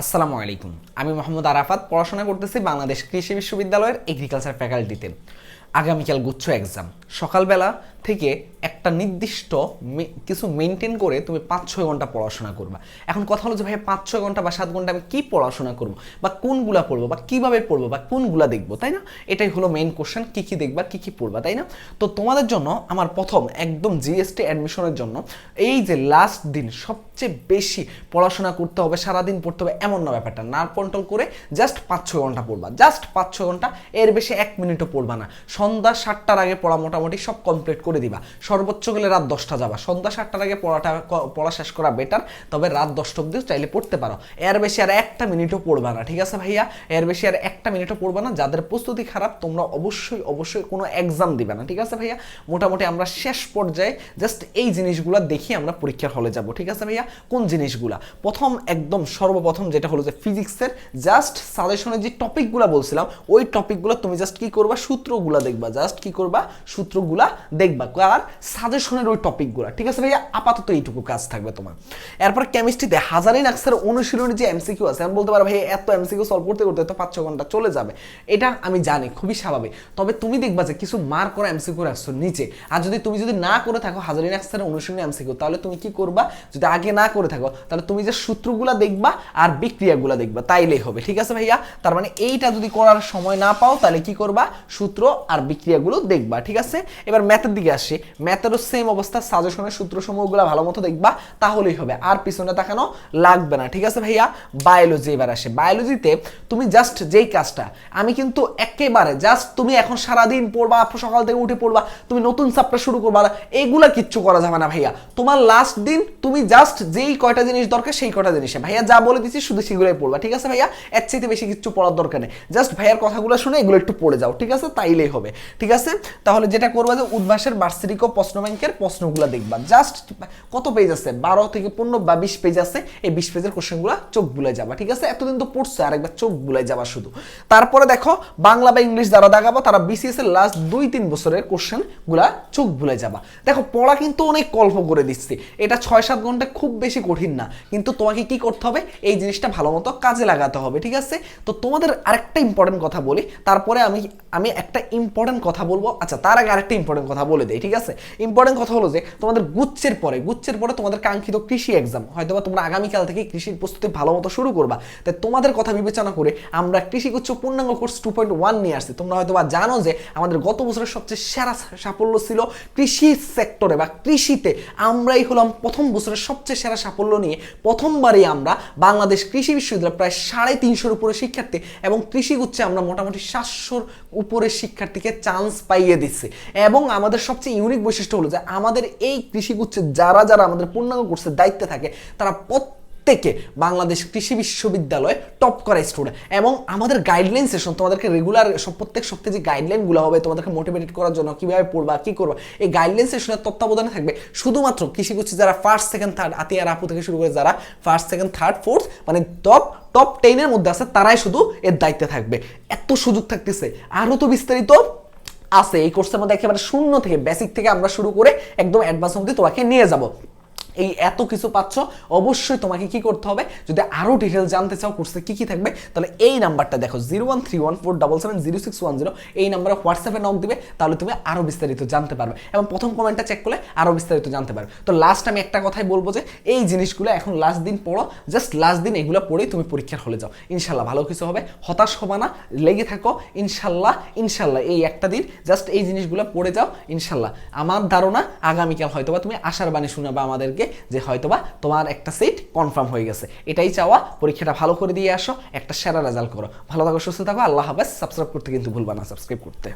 আসসালামু আলাইকুম। আমি মোহাম্মদ আরাফাত, পড়াশোনা করতেছি বাংলাদেশ কৃষি বিশ্ববিদ্যালয়ের এগ্রিকালচার ফ্যাকাল্টিতে আগামীকাল গুচ্ছ এক্সাম সকালবেলা থেকে একটা নির্দিষ্ট কিছু মেনটেন করে তুমি পাঁচ ছয় ঘণ্টা পড়াশোনা করবা। এখন কথা হলো যে ভাই পাঁচ ছয় ঘণ্টা বা সাত ঘণ্টা আমি কী পড়াশোনা করব? বা কোনগুলা পড়ব? বা কীভাবে পড়ব? বা কোনগুলা দেখব? তাই না? এটাই হলো মেন কোশ্চেন কী কী দেখবা, কী কী পড়বা, তাই না? তো তোমাদের জন্য আমার প্রথম একদম জিএসটি অ্যাডমিশনের জন্য এই যে লাস্ট দিন সবচেয়ে বেশি পড়াশোনা করতে হবে, সারাদিন পড়তে হবে, এমন না ব্যাপারটা। না কন্ট্রোল করে জাস্ট পাঁচ ছয় ঘণ্টা পড়বা। জাস্ট পাঁচ ছয় ঘণ্টা, এর বেশি এক মিনিটও পড়বা না। সন্ধ্যা সাতটার আগে পড়া মোটামুটি সব কমপ্লিট করে দিবা। সর্বোচ্চ গেলে রাত দশটা যাবা। সন্ধ্যা সাতটার আগে পড়াটা পড়া শেষ করা বেটার তবে রাত দশটা অব্দিও চাইলে পড়তে পারো। এর বেশি আর একটা মিনিটও পড়বা না, ঠিক আছে ভাইয়া? এর বেশি আর একটা মিনিটও পড়বা না। যাদের প্রস্তুতি খারাপ, তোমরা অবশ্যই অবশ্যই কোনো এক্সাম দিবে না, ঠিক আছে ভাইয়া? মোটামুটি আমরা শেষ পর্যায়ে জাস্ট এই জিনিসগুলো দেখি আমরা পরীক্ষার হলে যাব, ঠিক আছে ভাইয়া? কোন জিনিসগুলা? প্রথম একদম সর্বপ্রথম যেটা হলো যে ফিজিক্সের জাস্ট সাজেশনে যে টপিকগুলো বলছিলাম, ওই টপিকগুলো তুমি জাস্ট কি করবা? সূত্রগুলা দেখবা। জাস্ট কি করবা? সূত্রগুলা দেখবা। আর সাজেশনের ওই টপিকগুলো ঠিক আছে ভাইয়া? আপাতত এইটুকু কাজ থাকবে তোমার। এরপর কেমিস্ট্রিতে হাজারি নাক্সের অনুশীলনের যে এমসিকিউ আছে, আমি বলতে পারব ভাই এত এমসিকিউ সলভ করতে করতে তো পাঁচ ছ ঘণ্টা চলে যাবে। এটা আমি জানি, খুবই স্বাভাবিক। তবে তুমি দেখবা যে কিছু মার করা এমসিকিউ রাখছো নিচে। আর যদি তুমি যদি না করে থাকো হাজারি নাক্সের অনুশীলনী এমসিকিউ তাহলে তুমি কি করবা? যদি আগে না করে থাকো, তাহলে তুমি যে সূত্রগুলা দেখবা আর বিক্রিয়াগুলা দেখবা, তাইলেই হবে, ঠিক আছে ভাইয়া? তার মানে এইটা যদি করার সময় না পাও, তাহলে কি করবা? সূত্র আর বিক্রিয়াগুলো দেখবা, ঠিক আছে? এবার ম্যাথের দিকে আসি, ম্যাথেরও সেম অবস্থা সাজেশনের সূত্র সমূহগুলো ভালো মতো দেখবা, তাহলেই হবে, আর পিছনে তাকানো লাগবে না, ঠিক আছে ভাইয়া? বায়োলজি এবার আসে বায়োলজিতে তুমি জাস্ট যেই কাজটা, আমি কিন্তু একেবারে জাস্ট তুমি এখন সারাদিন পড়বা, সকাল থেকে উঠে পড়বা, তুমি নতুন চাপটা শুরু করবা এইগুলা কিচ্ছু করা যাবে না ভাইয়া। তোমার লাস্ট দিন তুমি জাস্ট যেই কয়টা জিনিস দরকার, সেই কয়টা জিনিসে। ভাইয়া যা বলে দিচ্ছি শুধু সেগুলোই পড়বা, ঠিক আছে ভাইয়া? এর চাইতে বেশি কিছু পড়ার দরকার নেই। জাস্ট ভাইয়ার কথাগুলো শুনে এগুলো একটু পড়ে যাও, ঠিক আছে? তাইলেই হবে, ঠিক আছে? তাহলে যেটা করবা যে উদ্ভাসের বার্ষিক ও প্রশ্ন ব্যাংকের প্রশ্নগুলো দেখবা। জাস্ট কত পেজ আছে? বারো থেকে পনেরো বা বিশ পেজ আছে, এই বিশ পেজের কোশ্চেনগুলো চোখ বুলে যাবা, ঠিক আছে? এতদিন তো পড়ছে, আরেকবার চোখ বুলাই যাবা শুধু। তারপরে দেখো, বাংলা বা ইংলিশ যারা দেখাবো তারা বিসিএস এর লাস্ট দুই তিন বছরের কোশ্চেনগুলা চোখ ভুলে যাবা। দেখো, পড়া কিন্তু অনেক কল্প করে দিচ্ছে। এটা ছয় সাত ঘণ্টা খুব বেশি কঠিন না। কিন্তু তোমাকে কি করতে হবে? এই জিনিসটা ভালো মতো কাজে লাগাতে হবে, ঠিক আছে? তো তোমাদের আরেকটা ইম্পর্টেন্ট কথা বলি। তারপরে আমি আমি একটা ইম্পর্টেন্ট কথা বলব। আচ্ছা তার আগে আরেকটা ইম্পর্টেন্ট কথা বলে দেই, ঠিক আছে? ইম্পর্টেন্ট কথা হলো যে, তোমাদের গুচ্ছের পরে গুচ্ছের পরে তোমাদের কাঙ্ক্ষিত কৃষি এক্সাম হয়তো বা তোমরা আগামীকাল থেকে কৃষির প্রস্তুতি ভালো মতো শুরু করবা। তাই তোমাদের কথা বিবেচনা করে আমরা কৃষি কৃষিগুচ্ছ পূর্ণাঙ্গ কোর্স টু পয়েন্ট ওয়ান নিয়ে আসছি। তোমরা হয়তো বা জানো যে, আমাদের গত বছরের সবচেয়ে সেরা সাফল্য ছিল কৃষি সেক্টরে বা কৃষিতে আমরাই হলাম প্রথম বছরের সবচেয়ে সেরা সাফল্য নিয়ে প্রথমবারই আমরা বাংলাদেশ কৃষি বিশ্ববিদ্যালয় প্রায় সাড়ে তিনশোর উপরে শিক্ষার্থী এবং কৃষিগুচ্ছে আমরা মোটামুটি সাতশোর উপরে শিক্ষার্থীকে চান্স পাইয়ে দিচ্ছি। এবং আমাদের সবচেয়ে ইউনিক বৈশিষ্ট্য হলো যে আমাদের এই কৃষিগুচ্ছে যারা যারা আমাদের পূর্ণাঙ্গ কোর্সের দায়িত্বে থাকে, তারা প্রত্যেকে বাংলাদেশ কৃষি বিশ্ববিদ্যালয়ে টপ করা স্টুডেন্ট এবং আমাদের গাইডলাইন সেশন তোমাদেরকে রেগুলার প্রত্যেক সপ্তাহে যে গাইডলাইনগুলো হবে তোমাদেরকে মোটিভেটেড করার জন্য কীভাবে পড়বা, কি করবা, এই গাইডলাইন সেশনের তত্ত্বাবধানে থাকবে শুধুমাত্র কৃষিগুচ্ছি যারা ফার্স্ট সেকেন্ড থার্ড আতিয়ার আপু থেকে শুরু করে যারা ফার্স্ট সেকেন্ড থার্ড ফোর্থ মানে টপ টপ টেনের মধ্যে আছে, তারাই শুধু এর দায়িত্বে থাকবে। এত সুযোগ থাকতেছে। আরও তো বিস্তারিত আছে, এই কোর্সের মধ্যে একেবারে শূন্য থেকে বেসিক থেকে আমরা শুরু করে একদম অ্যাডভান্স অবধি তোমাকে নিয়ে যাব। এই এত কিছু পাচ্ছ, অবশ্যই তোমাকে কি করতে হবে? যদি আরও ডিটেলস জানতে চাও কোর্সে কি কি থাকবে, তাহলে এই নাম্বারটা দেখো zero one three one four double seven zero six one zero এই নাম্বারে হোয়াটসঅ্যাপে নক দিবে, তাহলে তুমি আরও বিস্তারিত জানতে পারবে। এবং প্রথম কমেন্টটা চেক করলে আরও বিস্তারিত জানতে পারবে। তো লাস্ট আমি একটা কথাই বলব যে, এই জিনিসগুলো এখন লাস্ট দিন পড়ো জাস্ট লাস্ট দিন এগুলো পড়েই তুমি পরীক্ষার হলে যাও। ইনশাল্লাহ ভালো কিছু হবে, হতাশ হবা না, লেগে থাকো, ইনশাল্লাহ ইনশাল্লাহ, এই একটা দিন জাস্ট এই জিনিসগুলো পড়ে যাও, ইনশাল্লাহ। আমার ধারণা আগামীকাল হয়তোবা তুমি আশার বাণী শোনাবা আমাদেরকে যে হয়তোবা তোমার একটা সিট কনফার্ম হয়ে গেছে। এটাই চাওয়া, পরীক্ষাটা ভালো করে দিয়ে আসো, একটা সেরা রেজাল্ট করো। ভালো থাকো, সুস্থ থাকো, আল্লাহ হাফেজ। সাবস্ক্রাইব করতে কিন্তু ভুলবা না সাবস্ক্রাইব করতে।